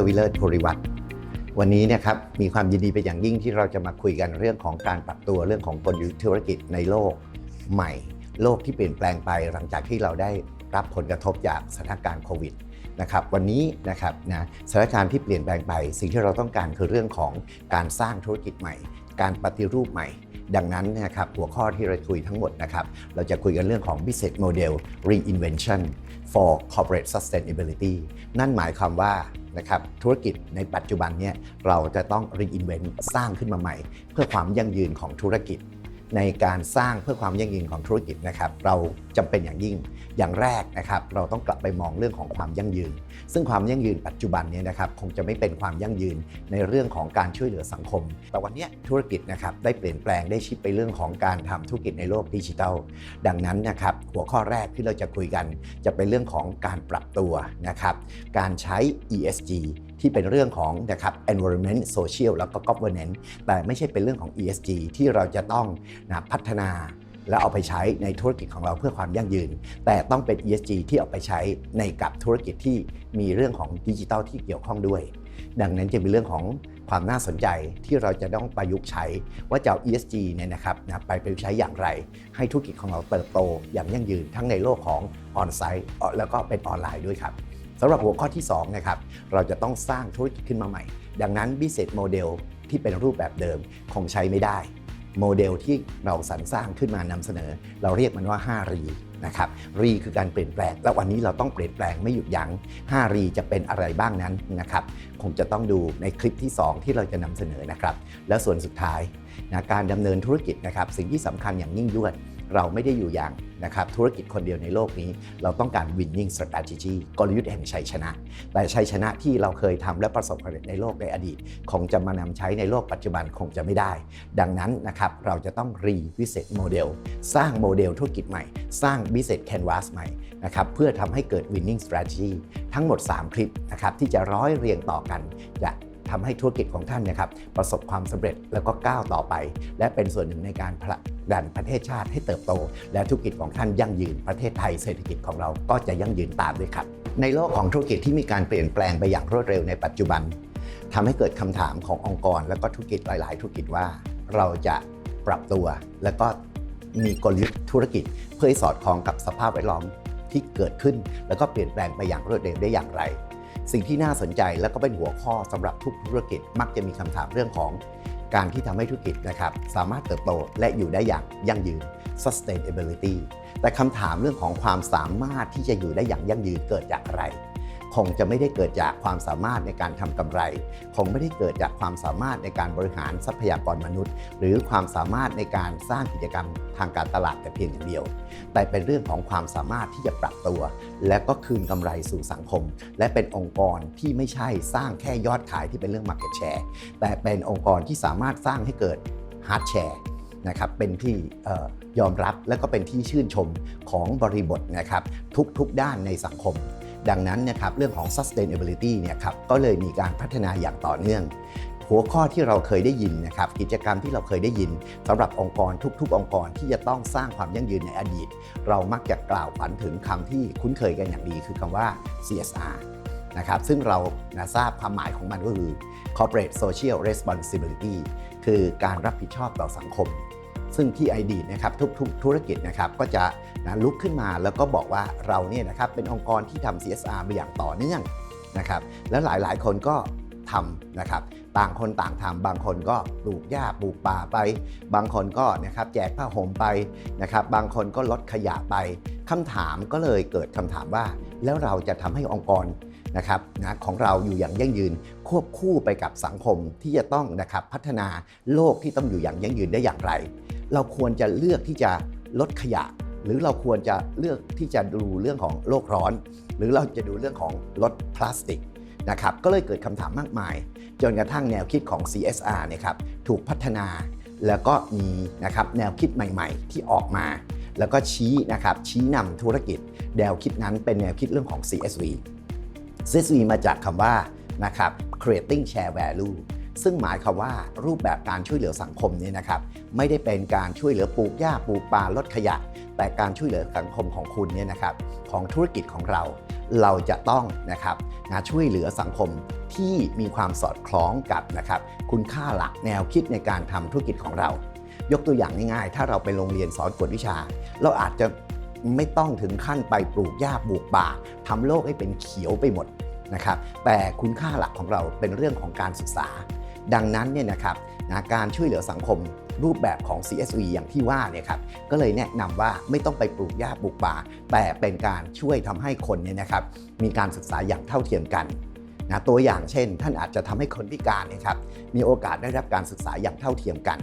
รวิเลศภูริวัตรวันนี้นะครับมีความยินดีเป็นอย่างยิ่งที่เราจะมาคุยกันเรื่องของการปรับตัวเรื่องของกลยุทธ์ธุรกิจในโลกใหม่ โลกที่เปลี่ยนแปลงไปหลังจากที่เราได้รับผลกระทบจากสถานการณ์โควิดนะครับวันนี้นะครับนะสถานการณ์ที่เปลี่ยนแปลงไป สิ่งที่เราต้องการคือเรื่องของการสร้างธุรกิจใหม่ การปฏิรูปใหม่ ดังนั้นนะครับหัวข้อที่เราคุยทั้งหมดนะครับเราจะคุยกันเรื่องของ business model reinvention for corporate sustainability นั่นหมายความว่านะครับธุรกิจในปัจจุบันเนี่ยเราจะต้อง reinvent สร้างขึ้นมาใหม่ เพื่อความยั่งยืนของธุรกิจ ในการสร้างเพื่อความยั่งยืนของธุรกิจนะครับ เราจำเป็นอย่างยิ่งอย่างแรกนะครับ เราต้องกลับไปมองเรื่องของความยั่งยืน ซึ่งความยั่งยืนปัจจุบันเนี่ยนะครับคงจะไม่เป็นความยั่งยืนในเรื่องของการช่วยเหลือสังคม แต่วันนี้ธุรกิจนะครับได้เปลี่ยนแปลงได้ชิปไปเรื่องของการทำธุรกิจในโลกดิจิทัล ดังนั้นนะครับหัวข้อแรกที่เราจะคุยกัน จะเป็นเรื่องของการปรับตัวนะครับการใช้ ESG ที่เป็นเรื่องของนะครับ environment social แล้วก็ governance แต่ไม่ใช่เป็นเรื่องของ ESG ที่เราจะต้องนะพัฒนาและเอาไปใช้ในธุรกิจของเราเพื่อความยั่งยืน แต่ต้องเป็น ESG ที่เอาไปใช้ในกับธุรกิจที่มีเรื่องของดิจิทัลที่เกี่ยวข้องด้วย ดังนั้นจะเป็นเรื่องของความน่าสนใจที่เราจะต้องประยุกต์ใช้ว่าจะเอา ESG เนี่ยนะครับนะไปประยุกต์ใช้อย่างไร ให้ธุรกิจของเราเติบโตอย่างยั่งยืนทั้งในโลกของออนไซต์แล้วก็เป็นออนไลน์ด้วยครับ สำหรับหัวข้อที่2นะครับเราจะต้องสร้างธุรกิจขึ้นมาใหม่ ดังนั้น business model ที่เป็นรูปแบบเดิมคงใช้ไม่ได้ โมเดลที่เราสรรสร้างขึ้นมานำเสนอ เราเรียกมันว่า 5 รีนะครับรีคือการเปลี่ยนแปลง และวันนี้เราต้องเปลี่ยนแปลงไม่หยุดยัง้ง 5 รีจะเป็นอะไรบ้างนั้นนะครับคงจะต้องดูในคลิปที่ 2 ที่เราจะนำเสนอนะครับ และส่วนสุดท้ายนะการดำเนินธุรกิจนะครับ สิ่งที่สำคัญอย่างยิ่งยวด เราไม่ได้อยู่อย่างนะครับธุรกิจคนเดียวในโลกนี้ เราต้องการ winning strategy กลยุทธ์แห่งชัยชนะ แต่ชัยชนะที่เราเคยทำและประสบความสำเร็จในโลกในอดีต คงจะมานำใช้ในโลกปัจจุบันคงจะไม่ได้ ดังนั้นนะครับเราจะต้องรีวิเศษโมเดลสร้างโมเดลธุรกิจใหม่ สร้าง business canvas ใหม่นะครับเพื่อทำให้เกิด winning strategy ทั้งหมด 3 คลิปนะครับที่จะร้อยเรียงต่อกันจะ ทำให้ธุรกิจของท่านนะครับประสบความสำเร็จแล้วก็ก้าวต่อไป และเป็นส่วนหนึ่งในการผลักดันประเทศชาติให้เติบโต และธุรกิจของท่านยั่งยืนประเทศไทยเศรษฐกิจของเราก็จะยั่งยืนตามด้วยครับ ในโลกของธุรกิจที่มีการเปลี่ยนแปลงไปอย่างรวดเร็วในปัจจุบันทำให้เกิดคำถามขององค์กร และก็ธุรกิจหลาย ๆ ธุรกิจว่า เราจะปรับตัว และก็มีกลยุทธ์ธุรกิจ เพื่อให้สอดคล้องกับสภาพแวดล้อมที่เกิดขึ้น แล้วก็เปลี่ยนแปลงไปอย่างรวดเร็วได้อย่างไร สิ่งที่น่าสนใจและก็เป็นหัวข้อสำหรับทุกธุรกิจมักจะมีคำถามเรื่องของการที่ทำให้ธุรกิจนะครับสามารถเติบโตและอยู่ได้อย่างยั่งยืน sustainability แต่คำถามเรื่องของความสามารถที่จะอยู่ได้อย่างยั่งยืนเกิดจากอะไร คงจะไม่ได้เกิดจากความสามารถในการทำกำไร คงไม่ได้เกิดจากความสามารถในการบริหารทรัพยากรมนุษย์ หรือความสามารถในการสร้างกิจกรรมทางการตลาดแต่เพียงอย่างเดียว แต่เป็นเรื่องของความสามารถที่จะปรับตัว และก็คืนกำไรสู่สังคม และเป็นองค์กรที่ไม่ใช่สร้างแค่ยอดขายที่เป็นเรื่อง Market Share แต่เป็นองค์กรที่สามารถสร้างให้เกิด Hard Share นะครับเป็นที่ยอมรับและก็เป็นที่ชื่นชมของบริบทนะครับทุกๆด้านในสังคม ดังนั้นนะครับเรื่องของ sustainability เนี่ยครับก็เลยมีการพัฒนาอย่างต่อเนื่อง หัวข้อที่เราเคยได้ยินนะครับกิจกรรมที่เราเคยได้ยินสำหรับองค์กรทุก ๆ องค์กรที่จะต้องสร้างความยั่งยืนในอดีต เรามักจะกล่าวฝันถึงคำที่คุ้นเคยกันอย่างดีคือคำว่า CSR นะครับซึ่งเรานะทราบความหมายของมันก็คือ corporate social responsibility คือการรับผิดชอบต่อสังคม ซึ่งที่ไอดีนะครับทุกๆธุรกิจนะครับก็จะนะลุกขึ้นมาแล้วก็บอกว่าเราเนี่ยนะครับเป็นองค์กรที่ทำ CSR มาอย่างต่อเนื่องนะครับและหลายๆ คนก็ทำนะครับต่างคนต่างทำบางคนก็ปลูกหญ้าปลูกป่าไป บางคนก็นะครับแจกผ้าห่มไปนะครับบางคนก็ลดขยะไปคำถามก็เลยเกิดคำถามว่า แล้วเราจะทำให้องค์กรนะครับนะของเราอยู่อย่างยั่งยืนควบคู่ไปกับสังคมที่จะต้องนะครับพัฒนาโลกที่ต้องอยู่อย่างยั่งยืนได้อย่างไร เราควรจะเลือกที่จะลดขยะ หรือเราควรจะเลือกที่จะดูเรื่องของโลกร้อน หรือเราจะดูเรื่องของลดพลาสติกนะครับก็เลยเกิดคำถามมากมาย จนกระทั่งแนวคิดของ CSR เนี่ยครับถูกพัฒนาแล้วก็มีนะครับแนวคิดใหม่ ๆ ที่ออกมา แล้วก็ชี้นะครับชี้นำธุรกิจ แนวคิดนั้นเป็นแนวคิดเรื่องของ CSV CSV มาจากคำว่านะครับ creating share value ซึ่งหมายความว่ารูปแบบการช่วยเหลือสังคมเนี่ยนะครับ ไม่ได้เป็นการช่วยเหลือปลูกหญ้าปลูกป่าลดขยะ แต่การช่วยเหลือสังคมของคุณเนี่ยนะครับ ของธุรกิจของเรา เราจะต้องนะครับนช่วยเหลือสังคมที่มีความสอดคล้องกับนะครับคุณค่าหลักแนวคิดในการทำธุรกิจของเรา ยกตัวอย่างง่ายๆ ถ้าเราไปโรงเรียนสอนกวดวิชา เราอาจจะไม่ต้องถึงขั้นไปปลูกหญ้าปลูกป่าทำโลกให้เป็นเขียวไปหมดนะครับแต่คุณค่าหลักของเราเป็นเรื่องของการศึกษา ดังนั้นเนี่ยนะครับนะการช่วยเหลือสังคมรูปแบบของ CSV อย่างที่ว่าเนี่ยครับก็เลยแนะนำว่าไม่ต้องไปปลูกหญ้าปลูกป่า แต่เป็นการช่วยทำให้คนเนี่ยนะครับมีการศึกษาอย่างเท่าเทียมกันนะตัวอย่างเช่น ท่านอาจจะทำให้คนพิการนยครับมีโอกาสได้รับการศึกษาอย่างเท่าเทียมกัน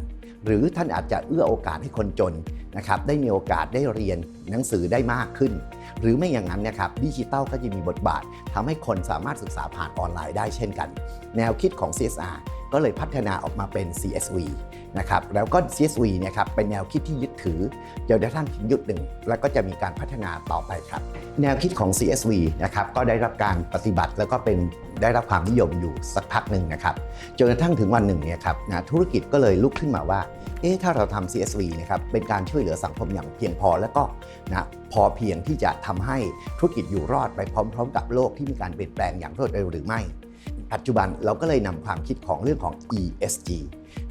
หรือท่านอาจจะเอื้อโอกาสให้คนจนนะครับได้มีโอกาสได้เรียน หนังสือได้มากขึ้น หรือไม่อย่างนั้นนะครับดิจิทัลก็จะมีบทบาททำให้คนสามารถศึกษาผ่านออนไลน์ได้เช่นกัน แนวคิดของ CSR ก็เลยพัฒนาออกมาเป็น CSV นะครับ แล้วก็ CSV เนี่ยครับ เป็นแนวคิดที่ยึดถือจนกระทั่งถึงยุดหนึ่ง แล้วก็จะมีการพัฒนาต่อไปครับ แนวคิดของ CSV นะครับ ก็ได้รับการปฏิบัติแล้วก็เป็นได้รับความนิยมอยู่สักพักหนึ่งนะครับ จนกระทั่งถึงวันหนึ่งเนี่ยครับนะธุรกิจก็เลยลุกขึ้นมาว่า เอ๊ะ ถ้าเราทำ CSV นะครับ เป็นการช่วยเหลือสังคมอย่างเพียงพอ แล้วก็นะพอเพียงที่จะทำให้ธุรกิจอยู่รอดไปพร้อม ๆ กับโลกที่มีการเปลี่ยนแปลงอย่างรวดเร็วหรือไม่ ปัจจุบันเราก็เลยนำความคิดของเรื่องของ ESG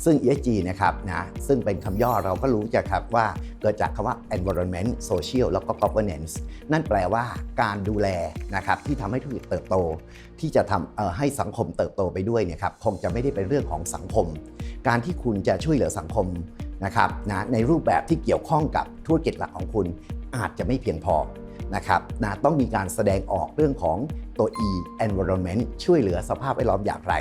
ซึ่ง ESG นะครับนะซึ่งเป็นคำย่อเราก็รู้จะครับว่าเกิดจากคำว่า environment social แล้วก็ governance นั่นแปลว่าการดูแลนะครับที่ทำให้ธุรกิจเติบโต ที่จะทำให้สังคมเติบโตไปด้วยเนี่ยครับคงจะไม่ได้เป็นเรื่องของสังคม การที่คุณจะช่วยเหลือสังคมนะครับนะในรูปแบบที่เกี่ยวข้องกับธุรกิจหลักของคุณ อาจจะไม่เพียงพอนะครับนะต้องมีการแสดงออกเรื่องของตัว E environment ช่วยเหลือสภาพแวดล้อมอย่างไร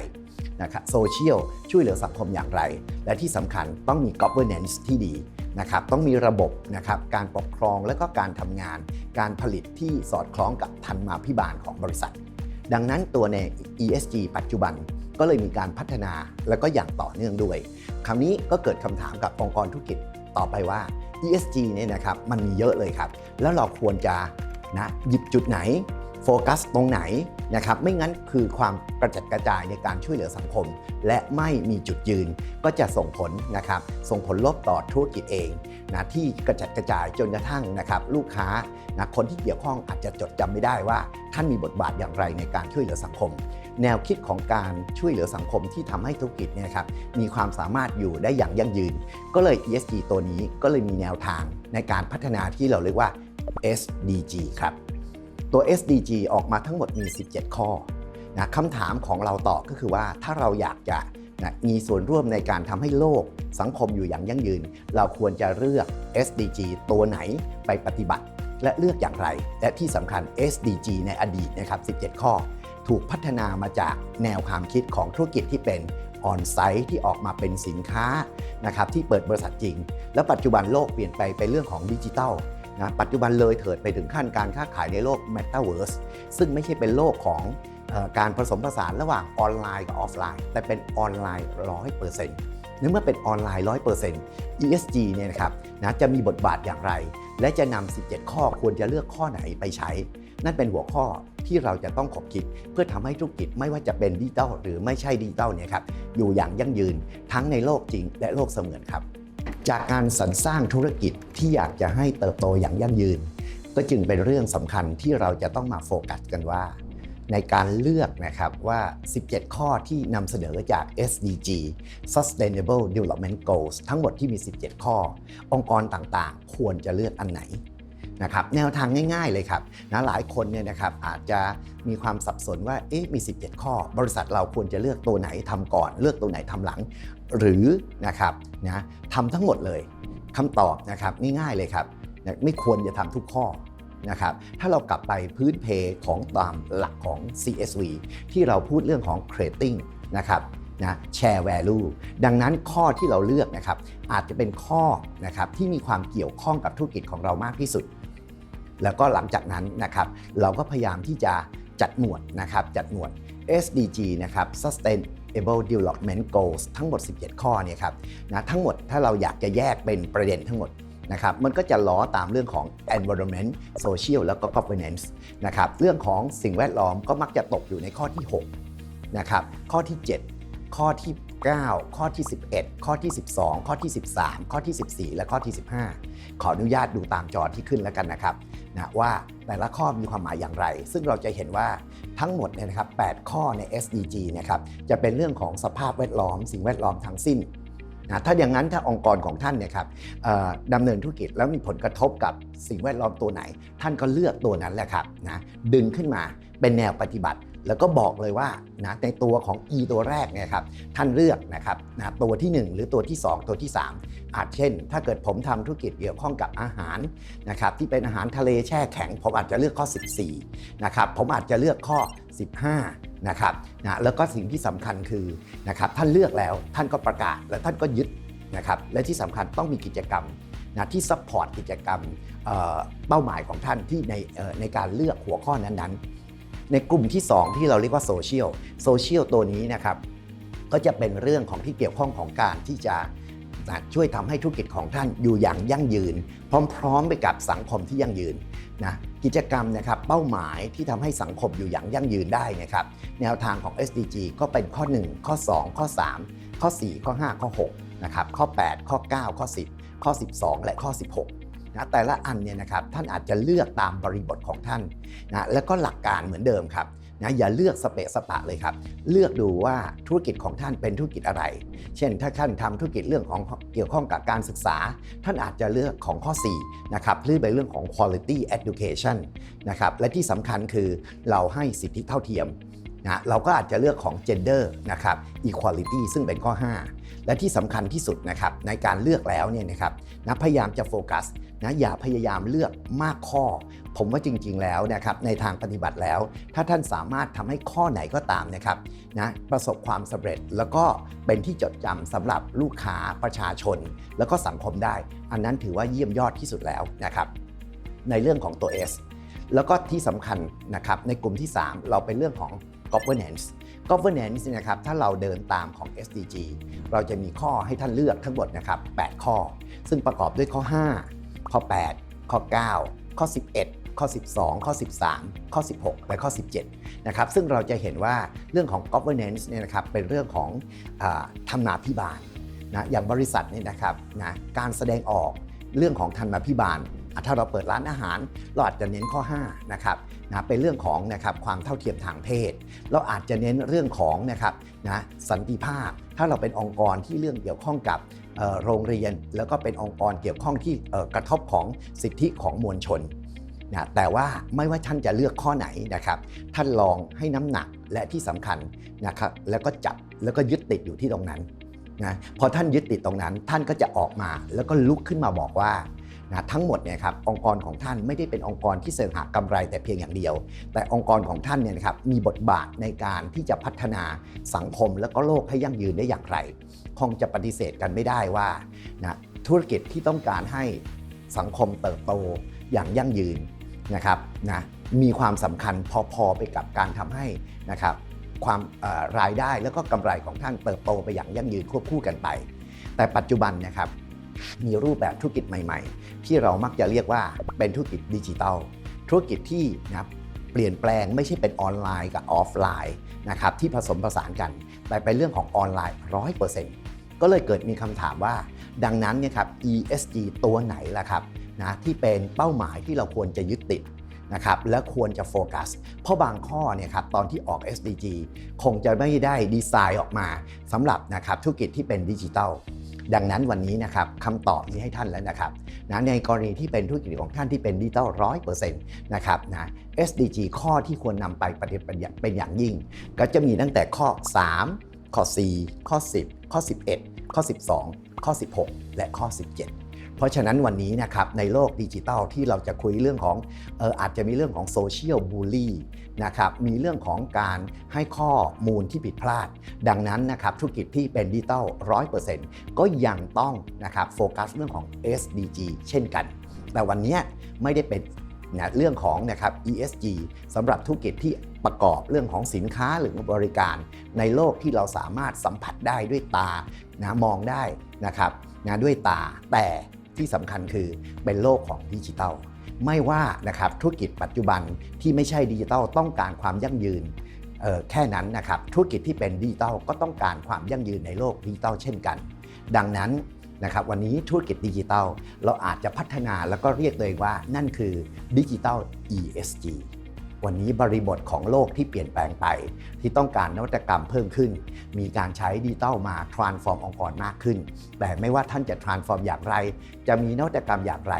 นะครับ social ช่วยเหลือสังคมอย่างไร และที่สำคัญต้องมี governance ที่ดีนะครับต้องมีระบบนะครับการปกครองและก็การทำงาน การผลิตที่สอดคล้องกับธรรมาภิบาลของบริษัท ดังนั้นตัวใน ESG ปัจจุบันก็เลยมีการพัฒนาและก็อย่างต่อเนื่องด้วย คราวนี้ก็เกิดคำถามกับองค์กรธุรกิจต่อไปว่า ESG เนี่ยนะครับมันมีเยอะเลยครับ แล้วเราควรจะนะหยิบจุดไหน โฟกัสตรงไหนนะครับไม่งั้นคือความกระจัดกระจายในการช่วยเหลือสังคม และไม่มีจุดยืนก็จะส่งผลนะครับส่งผลลบต่อธุรกิจเองนะที่กระจัดกระจายจนกระทั่งนะครับลูกค้านะคนที่เกี่ยวข้องอาจจะจดจำไม่ได้ว่า ท่านมีบทบาทอย่างไรในการช่วยเหลือสังคม แนวคิดของการช่วยเหลือสังคมที่ทำให้ธุรกิจเนี่ยครับมีความสามารถอยู่ได้อย่างยั่งยืน ก็เลย ESG ตัวนี้ก็เลยมีแนวทางในการพัฒนาที่เราเรียกว่า SDG ครับ ตัว SDG ออกมาทั้งหมดมี 17 ข้อนะคำถามของเราต่อก็คือว่าถ้าเราอยากจะนะมีส่วนร่วมในการทำให้โลกสังคมอยู่อย่างยั่งยืน เราควรจะเลือก SDG ตัวไหนไปปฏิบัติ และเลือกอย่างไร และที่สำคัญ SDG ในอดีตนะครับ 17 ข้อ ถูกพัฒนามาจากแนวความคิดของธุรกิจที่เป็นออนไซต์ที่ออกมาเป็นสินค้านะครับที่เปิดบริษัทจริง แล้วปัจจุบันโลกเปลี่ยนไปเป็นเรื่องของดิจิทัล นะปัจจุบันเลยเถิดไปถึงขั้นการค้าขายในโลก Metaverse ซึ่งไม่ใช่เป็นโลกของอการผสมผสานระหว่างออนไลน์กับออฟไลน์ แต่เป็นออนไลน์100%เนื่อเมื่อเป็นออนไลน์ 100% ESG เนี่ยนะครับนะจะมีบทบาทอย่างไร และจะนำ 17 ข้อควรจะเลือกข้อไหนไปใช้ นั่นเป็นหัวข้อที่เราจะต้องขบคิด เพื่อทำให้ธุรกิจไม่ว่าจะเป็นดิจิทัลหรือไม่ใช่ดิจิทัลเนี่ยครับอยู่อย่างยั่งยืนทั้งในโลกจริงและโลกเสมือนครับ จากการสรรสร้างธุรกิจที่อยากจะให้เติบโตอย่างยั่งยืน ก็จึงเป็นเรื่องสำคัญที่เราจะต้องมาโฟกัสกันว่า ในการเลือกนะครับว่า 17 ข้อที่นำเสนอจาก SDG Sustainable Development Goals ทั้งหมดที่มี 17 ข้อ องค์กรต่างๆ ควรจะเลือกอันไหนนะครับแนวทางง่ายๆเลยครับนะหลายคนเนี่ยนะครับอาจจะมีความสับสนว่าเอ๊ะมี 17 ข้อบริษัทเราควรจะเลือกตัวไหนทำก่อน เลือกตัวไหนทำหลัง หรือนะครับนะทำทั้งหมดเลยคำตอบนะครับง่ายๆเลยครับนะไม่ควรจะทำทุกข้อนะครับถ้าเรากลับไปพื้นเพของตามหลักของ CSV ที่เราพูดเรื่องของ creating นะครับนะ share value ดังนั้นข้อที่เราเลือกนะครับอาจจะเป็นข้อนะครับที่มีความเกี่ยวข้องกับธุรกิจของเรามากที่สุด แล้วก็หลังจากนั้นนะครับเราก็พยายามที่จะจัดหมวดนะครับจัดหมวด SDG นะครับ Sustainable Development Goals ทั้งหมด 17 ข้อเนี่ยครับนะทั้งหมดถ้าเราอยากจะแยกเป็นประเด็นทั้งหมดนะครับมันก็จะล้อตามเรื่องของ environment social แล้วก็ governance นะครับเรื่องของสิ่งแวดล้อมก็มักจะตกอยู่ในข้อที่6นะครับข้อที่ 7 ข้อที่ 9 ข้อที่ 11 ข้อที่ 12 ข้อที่ 13 ข้อที่ 14 และข้อที่ 15 ขออนุญาตดูตามจอที่ขึ้นแล้วกันนะครับนะว่าแต่ละข้อมีความหมายอย่างไร ซึ่งเราจะเห็นว่า ทั้งหมดเนี่ยนะครับ8ข้อใน SDG นะครับจะเป็นเรื่องของสภาพแวดล้อม สิ่งแวดล้อมทั้งสิ้นนะถ้าอย่างนั้นถ้าองค์กรของท่านเนี่ยครับดำเนินธุรกิจแล้วมีผลกระทบกับสิ่งแวดล้อมตัวไหน ท่านก็เลือกตัวนั้นแหละครับนะดึงขึ้นมาเป็นแนวปฏิบัติ แล้วก็บอกเลยว่านะในตัวของ E ตัวแรกเนี่ยครับท่านเลือกนะครับนะตัวที่ 1 หรือตัวที่ 2 ตัวที่ 3 อาจเช่น ถ้าเกิดผมทำธุรกิจเกี่ยวข้องกับอาหารนะครับที่เป็นอาหารทะเลแช่แข็ง ผมอาจจะเลือกข้อ 14นะครับผมอาจจะเลือกข้อ 15นะครับนะแล้วก็สิ่งที่สำคัญคือนะครับท่านเลือกแล้วท่านก็ประกาศและท่านก็ยึดนะครับและที่สำคัญต้องมีกิจกรรมนะที่ซัพพอร์ตกิจกรรมเเป้าหมายของท่านที่ในในการเลือกหัวข้อนั้นๆ ในกลุ่มที่ 2 ที่เราเรียกว่าโซเชียลโซเชียลตัวนี้นะครับก็จะเป็นเรื่องของที่เกี่ยวข้องของการที่จะช่วยทำให้ธุรกิจของท่านอยู่อย่างยั่งยืน พร้อมๆ ไปกับสังคมที่ยั่งยืนนะกิจกรรมนะครับเป้าหมายที่ทำให้สังคมอยู่อย่างยั่งยืนได้นะครับแนวทางของ SDG ก็เป็นข้อ 1 ข้อ 2 ข้อ 3 ข้อ 4 ข้อ 5 ข้อ6นะครับข้อ 8 ข้อ 9 ข้อ 10 ข้อ 12 และข้อ 16 นะแต่ละอันเนี่ยนะครับท่านอาจจะเลือกตามบริบทของท่านนะแล้วก็หลักการเหมือนเดิมครับนะอย่าเลือกสเปะสปะเลยครับ เลือกดูว่าธุรกิจของท่านเป็นธุรกิจอะไร เช่น ถ้าท่านทำธุรกิจเรื่องของเกี่ยวข้องกับการศึกษา ท่านอาจจะเลือกของข้อ4นะครับเรื่องไปเรื่องของ quality education นะครับและที่สำคัญคือเราให้สิทธิเท่าเทียม นะเราก็อาจจะเลือกของ gender นะครับ equality ซึ่งเป็นข้อ 5 และที่สำคัญที่สุดนะครับในการเลือกแล้วเนี่ยนะครับนะพยายามจะโฟกัสนะอย่าพยายามเลือกมากข้อ ผมว่าจริง ๆ แล้วนะครับในทางปฏิบัติแล้ว ถ้าท่านสามารถทำให้ข้อไหนก็ตามนะครับนะประสบความสำเร็จแล้วก็เป็นที่จดจำสำหรับลูกค้าประชาชน แล้วก็สังคมได้ อันนั้นถือว่าเยี่ยมยอดที่สุดแล้วนะครับในเรื่องของตัว S แล้วก็ที่สำคัญนะครับในกลุ่มที่ 3 เราเป็นเรื่องของ governance governance นี่ยนะครับถ้าเราเดินตามของ SDG เราจะมีข้อให้ท่านเลือกทั้งหมดนะครับ 8 ข้อ ซึ่งประกอบด้วยข้อ 5 ข้อ 8 ข้อ 9 ข้อ 11ข้อ 12 ข้อ 13 ข้อ 16 และข้อ 17 นะครับ ซึ่งเราจะเห็นว่าเรื่องของ governance เนี่ยนะครับ เป็นเรื่องของอธรรมาภิบาลนะ อย่างบริษัทเนี่ยนะครับนะ การแสดงออกเรื่องของธรรมาภิบาล ถ้าเราเปิดร้านอาหารเราอาจจะเน้นข้อ5นะครับนะเป็นเรื่องของนะครับความเท่าเทียมทางเพศ เราอาจจะเน้นเรื่องของนะครับนะสันติภาพ ถ้าเราเป็นองค์กรที่เรื่องเกี่ยวข้องกับโรงเรียน แล้วก็เป็นองค์กรเกี่ยวข้องที่กระทบของสิทธิของมวลชนนะแต่ว่าไม่ว่าท่านจะเลือกข้อไหนนะครับ ท่านลองให้น้ำหนักและที่สำคัญนะครับแล้วก็จับแล้วก็ยึดติดอยู่ที่ตรงนั้นนะพอท่านยึดติดตรงนั้น ท่านก็จะออกมาแล้วก็ลุกขึ้นมาบอกว่า นะทั้งหมดเนี่ยครับองค์กรของท่านไม่ได้เป็นองค์กรที่เสริมหากำไรแต่เพียงอย่างเดียว แต่องค์กรของท่านเนี่ยนะครับมีบทบาทในการที่จะพัฒนาสังคมและก็โลกให้ยั่งยืนได้อย่างไร คงจะปฏิเสธกันไม่ได้ว่านะธุรกิจที่ต้องการให้สังคมเติบโตอย่างยั่งยืนนะครับนะมีความสำคัญพอๆไปกับการทำให้นะครับความรายได้แล้วก็กำไรของท่านเติบโตไปอย่างยั่งยืนควบคู่กันไป แต่ปัจจุบันนะครับ มีรูปแบบธุรกิจใหม่ๆ ที่เรามักจะเรียกว่าเป็นธุรกิจดิจิทัลธุรกิจที่นะครับเปลี่ยนแปลงไม่ใช่เป็นออนไลน์กับออฟไลน์นะครับที่ผสมผสานกัน แต่เป็นเรื่องของออนไลน์ 100%ก็เลยเกิดมีคำถามว่า ดังนั้นเนี่ยครับ ESG ตัวไหนล่ะครับนะที่เป็นเป้าหมายที่เราควรจะยึดติดนะครับและควรจะโฟกัส เพราะบางข้อเนี่ยครับตอนที่ออก SDG คงจะไม่ได้ดีไซน์ออกมาสำหรับนะครับธุรกิจที่เป็นดิจิทัล ดังนั้นวันนี้นะครับคำตอบนี้ให้ท่านแล้วนะครับนะในกรณีที่เป็นธุรกิจของท่านที่เป็นดิจิทัลร้อยเปอร์เซ็นต์นะครับนะ SDG ข้อที่ควรนำไปปฏิบัติเป็นอย่างยิ่ง ก็จะมีตั้งแต่ข้อ 3 ข้อ 4 ข้อ 10 ข้อ 11 ข้อ 12 ข้อ 16 และข้อ 17 เพราะฉะนั้นวันนี้นะครับในโลกดิจิทัลที่เราจะคุยเรื่องของเอออาจจะมีเรื่องของโซเชียลบูลลี่นะครับมีเรื่องของการให้ข้อมูลที่ผิดพลาด ดังนั้นนะครับธุรกิจที่เป็นดิจิทัลร้อยเปอร์เซ็นต์ก็ยังต้องนะครับโฟกัสเรื่องของ SDG เช่นกัน แต่วันนี้ไม่ได้เป็นนะเรื่องของนะครับ ESG สำหรับธุรกิจที่ประกอบเรื่องของสินค้าหรือบริการ ในโลกที่เราสามารถสัมผัสได้ด้วยตานะมองได้นะครับนะด้วยตาแต่ ที่สำคัญคือเป็นโลกของดิจิทัล ไม่ว่านะครับธุรกิจปัจจุบันที่ไม่ใช่ดิจิทัลต้องการความยั่งยืนแค่นั้นนะครับธุรกิจที่เป็นดิจิทัลก็ต้องการความยั่งยืนในโลกดิจิทัลเช่นกัน ดังนั้นนะครับวันนี้ธุรกิจดิจิทัล เราอาจจะพัฒนาแล้วก็เรียกเลยว่านั่นคือดิจิทัล ESG วันนี้บริบทของโลกที่เปลี่ยนแปลงไป ที่ต้องการนวัตกรรมเพิ่มขึ้น มีการใช้ดิจิทัลมา transform องค์กรมากขึ้น แต่ไม่ว่าท่านจะ transform อย่างไร จะมีนวัตกรรมอย่างไร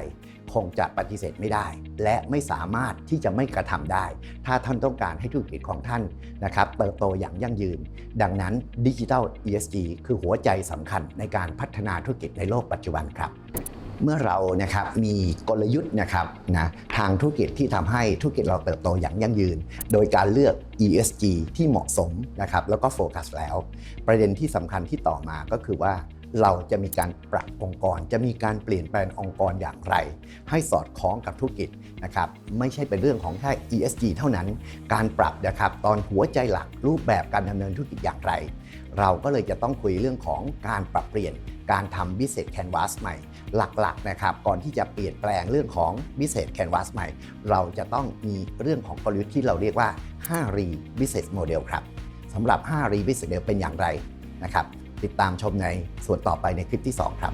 คงจะปฏิเสธไม่ได้ และไม่สามารถที่จะไม่กระทำได้ ถ้าท่านต้องการให้ธุรกิจของท่านนะครับเติบโตอย่างยั่งยืน ดังนั้นดิจิทัล ESG คือหัวใจสำคัญในการพัฒนาธุรกิจในโลกปัจจุบันครับ เมื่อเรานะครับมีกลยุทธ์นะครับนะทางธุรกิจที่ทำให้ธุรกิจเราเติบโตอย่างยั่งยืน โดยการเลือก ESG ที่เหมาะสมนะครับแล้วก็โฟกัสแล้ว ประเด็นที่สำคัญที่ต่อมาก็คือว่า เราจะมีการปรับองค์กร จะมีการเปลี่ยนแปลงองค์กรอย่างไร ให้สอดคล้องกับธุรกิจนะครับไม่ใช่เป็นเรื่องของแค่ ESG เท่านั้น การปรับนะครับตอนหัวใจหลักรูปแบบการดำเนินธุรกิจอย่างไร เราก็เลยจะต้องคุยเรื่องของการปรับเปลี่ยนการทำ business canvas ใหม่ หลักๆนะครับก่อนที่จะเปลี่ยนแปลงเรื่องของ business canvas ใหม่ เราจะต้องมีเรื่องของกลยุทธ์ที่เราเรียกว่า5 re business model ครับสำหรับ5 re business model เป็นอย่างไรนะครับ ติดตามชมในส่วนต่อไปในคลิปที่ 2 ครับ